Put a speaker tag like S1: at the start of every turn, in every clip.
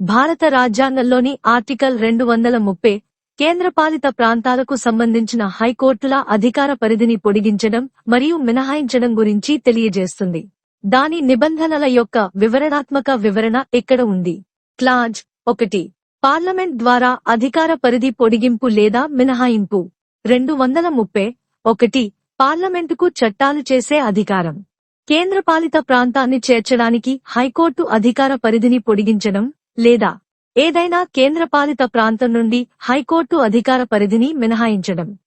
S1: భారత రాజ్యాంగంలోని ఆర్టికల్ రెండు వందల ముప్పై కేంద్రపాలిత ప్రాంతాలకు సంబంధించిన హైకోర్టుల అధికార పరిధిని పొడిగించడం మరియు మినహాయించడం గురించి తెలియజేస్తుంది. దాని నిబంధనల యొక్క వివరణాత్మక వివరణ ఇక్కడ ఉంది? క్లాజ్ ఒకటి. పార్లమెంట్ ద్వారా అధికార పరిధి పొడిగింపు లేదా మినహాయింపు. రెండు వందల ముప్పై ఒకటి. పార్లమెంటుకు చట్టాలు చేసే అధికారం. కేంద్రపాలిత ప్రాంతాన్ని చేర్చడానికి హైకోర్టు అధికార పరిధిని పొడిగించడం లేదా ఏదైనా కేంద్రపాలిత ప్రాంతం నుండి హైకోర్టు అధికార పరిధిని మినహాయించడం.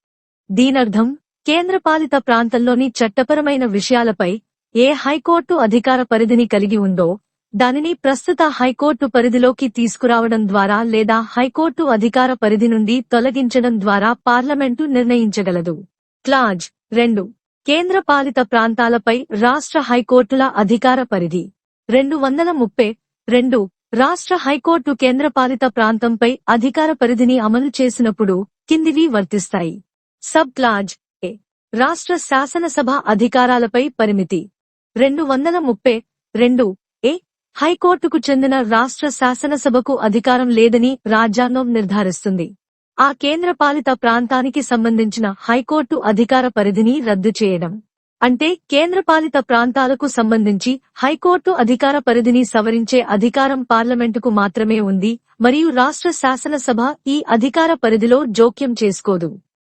S1: దీనర్థం కేంద్రపాలిత ప్రాంతంలోని చట్టపరమైన విషయాలపై ఏ హైకోర్టు అధికార పరిధిని కలిగి ఉందో దానిని ప్రస్తుత హైకోర్టు పరిధిలోకి తీసుకురావడం ద్వారా లేదా హైకోర్టు అధికార పరిధి నుండి తొలగించడం ద్వారా పార్లమెంటు నిర్ణయించగలదు. క్లాజ్ రెండు. కేంద్రపాలిత ప్రాంతాలపై రాష్ట్ర హైకోర్టుల అధికార పరిధి. రెండు వందల ముప్పై రెండు. రాష్ట్ర హైకోర్టు కేంద్రపాలిత ప్రాంతంపై అధికార పరిధిని అమలు చేసినప్పుడు కిందివి వర్తిస్తాయి. Sub clause A. రాష్ట్ర శాసనసభ అధికారాలపై పరిమితి. రెండు వందల ముప్పై రెండు ఏ. హైకోర్టుకు చెందిన రాష్ట్ర శాసనసభకు అధికారం లేదని రాజ్యాంగం నిర్ధారిస్తుంది. ఆ కేంద్రపాలిత ప్రాంతానికి సంబంధించిన హైకోర్టు అధికార పరిధిని రద్దు చేయడం. అంటే కేంద్రపాలిత ప్రాంతాలకు సంబంధించి హైకోర్టు అధికార పరిధిని సవరించే అధికారం పార్లమెంటుకు మాత్రమే ఉంది మరియు రాష్ట్ర శాసనసభ ఈ అధికార పరిధిలో జోక్యం చేసుకోదు.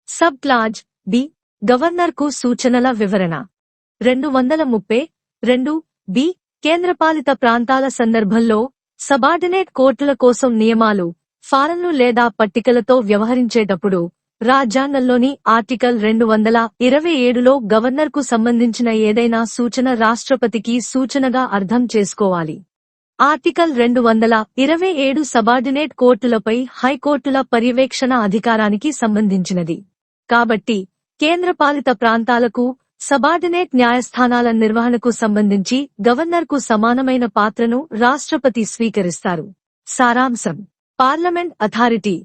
S1: Sub clause B. గవర్నర్కు సూచనల వివరణ. రెండు వందల ముప్పై రెండు బి. కేంద్రపాలిత ప్రాంతాల సందర్భంలో సబార్డినేట్ కోర్టుల కోసం నియమాలు ఫారన్లు లేదా పట్టికలతో వ్యవహరించేటప్పుడు రాజ్యాంగంలోని ఆర్టికల్ రెండు వందల ఇరవై ఏడులో గవర్నర్కు సంబంధించిన ఏదైనా సూచన రాష్ట్రపతికి సూచనగా అర్థం చేసుకోవాలి. ఆర్టికల్ రెండు వందల ఇరవై ఏడు సబార్డినేట్ కోర్టులపై హైకోర్టుల పర్యవేక్షణ అధికారానికి సంబంధించినది. కాబట్టి కేంద్రపాలిత ప్రాంతాలకు సబార్డినేట్ న్యాయస్థానాల నిర్వహణకు సంబంధించి గవర్నర్కు సమానమైన పాత్రను రాష్ట్రపతి స్వీకరిస్తారు. సారాంశం. Parliament authority.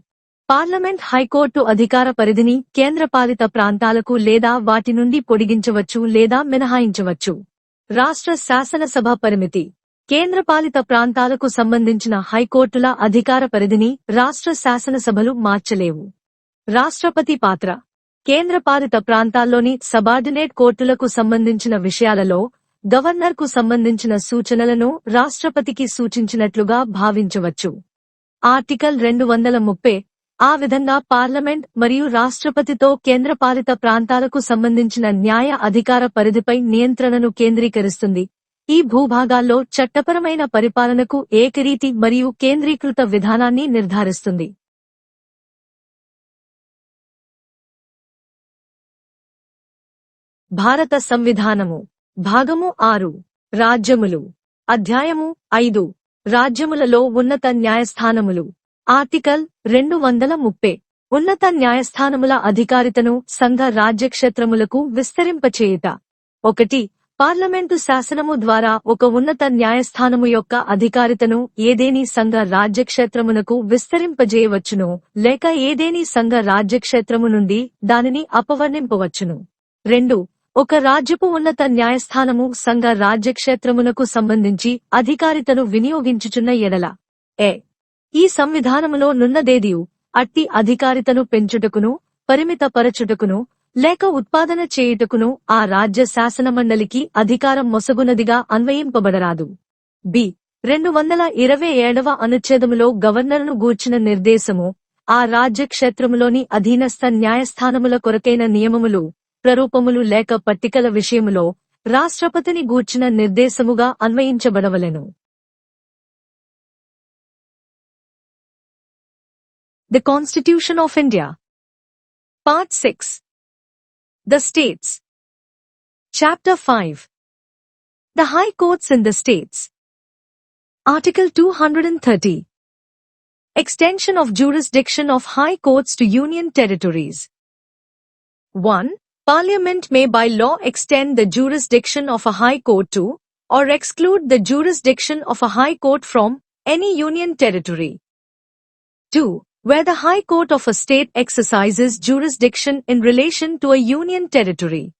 S1: పార్లమెంట్ హైకోర్టు అధికార పరిధిని కేంద్రపాలిత ప్రాంతాలకు లేదా వాటి నుండి పొడిగించవచ్చు లేదా మినహాయించవచ్చు. రాష్ట్ర శాసనసభ పరిమితి. కేంద్రపాలిత ప్రాంతాలకు సంబంధించిన హైకోర్టుల అధికార పరిధిని రాష్ట్ర శాసనసభలు మార్చలేవు. రాష్ట్రపతి పాత్ర. కేంద్రపాలిత ప్రాంతాల్లోని సబార్డినేట్ కోర్టులకు సంబంధించిన విషయాలలో గవర్నర్కు సంబంధించిన సూచనలను రాష్ట్రపతికి సూచించినట్లుగా భావించవచ్చు. ఆర్టికల్ రెండు వందల ముప్పై ఆ విధంగా పార్లమెంట్ మరియు రాష్ట్రపతితో కేంద్రపాలిత ప్రాంతాలకు సంబంధించిన న్యాయ అధికార పరిధిపై నియంత్రణను కేంద్రీకరిస్తుంది. ఈ భూభాగాల్లో చట్టపరమైన పరిపాలనకు ఏకరీతి మరియు కేంద్రీకృత విధానాన్ని నిర్ధారిస్తుంది. భారత సంవిధానము. భాగము ఆరు. రాజ్యములు. అధ్యాయము ఐదు. రాజ్యములలో ఉన్నత న్యాయస్థానములు. ఆర్టికల్ రెండు వందల ముప్పై. ఉన్నత న్యాయస్థానముల అధికారితను సంఘ రాజ్యక్షేత్రములకు విస్తరింపచేయుట. ఒకటి పార్లమెంటు శాసనము ద్వారా ఒక ఉన్నత న్యాయస్థానము యొక్క అధికారితను ఏదేని సంఘ రాజ్యక్షేత్రమునకు విస్తరింపజేయవచ్చును లేక ఏదేని సంఘ రాజ్యక్షేత్రము నుండి దానిని అపవర్ణింపవచ్చును. రెండు ఒక రాజ్యపు ఉన్నత న్యాయస్థానము సంఘ రాజ్యక్షేత్రమునకు సంబంధించి అధికారితను వినియోగించుచున్న ఎడల. ఏ ఈ సంవిధానములో నున్నదేదియు? అట్టి అధికారితను పెంచుటకును పరిమితపరచుటకును లేక ఉత్పాదన చేయుటకును ఆ రాజ్య శాసనమండలికి అధికారం మొసగునదిగా అన్వయింపబడరాదు. బి. రెండు వందల ఇరవై ఏడవ అనుచ్ఛేదములో గవర్నర్ను గూర్చిన నిర్దేశము ఆ రాజ్యక్షేత్రములోని అధీనస్థ న్యాయస్థానముల కొరకైన నియమములు ప్రరూపములు లేక పట్టికల విషయములో రాష్ట్రపతిని గూర్చిన నిర్దేశముగా అన్వయించబడవలెను. The Constitution of India. Part 6. The States. Chapter 5. The High Courts in the States. Article 230. Extension of jurisdiction of High Courts to Union Territories. 1. Parliament may by law extend the jurisdiction of a High Court to, or exclude the jurisdiction of a High Court from, any Union territory. 2. Where the high court of a state exercises jurisdiction in relation to a union territory.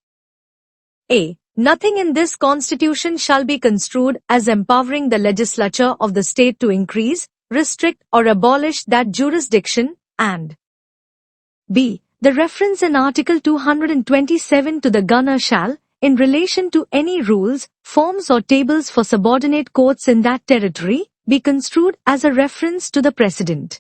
S1: A. Nothing in this constitution shall be construed as empowering the legislature of the state to increase, restrict or abolish that jurisdiction, and b. The reference in Article 227 to the gunner shall, in relation to any rules, forms or tables for subordinate courts in that territory, be construed as a reference to the President.